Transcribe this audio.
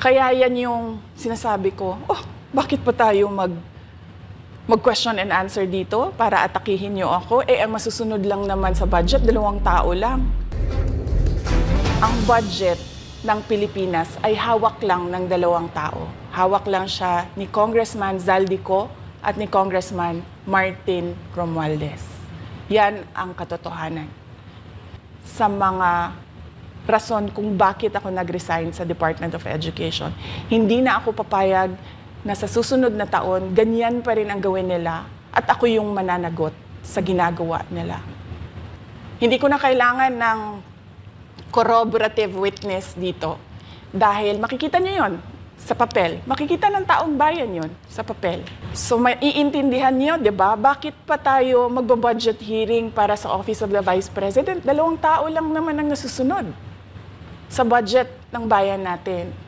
Kaya yan yung sinasabi ko, oh, bakit pa tayo mag mag-question and answer dito para atakihin niyo ako? Eh, ang masusunod lang naman sa budget, dalawang tao lang. Ang budget ng Pilipinas ay hawak lang ng dalawang tao. Hawak lang siya ni Congressman Zaldico at ni Congressman Martin Romualdez. Yan ang katotohanan. Sa mga rason kung bakit ako nag-resign sa Department of Education, hindi na ako papayag na sa susunod na taon, ganyan pa rin ang gawin nila at ako yung mananagot sa ginagawa nila. Hindi ko na kailangan ng corroborative witness dito dahil makikita niyo yon sa papel. Makikita ng taong bayan yon sa papel. So maiintindihan niyo, 'di ba? Bakit pa tayo magbo-budget hearing para sa Office of the Vice President? Dalawang tao lang naman ang nasusunod sa budget ng bayan natin.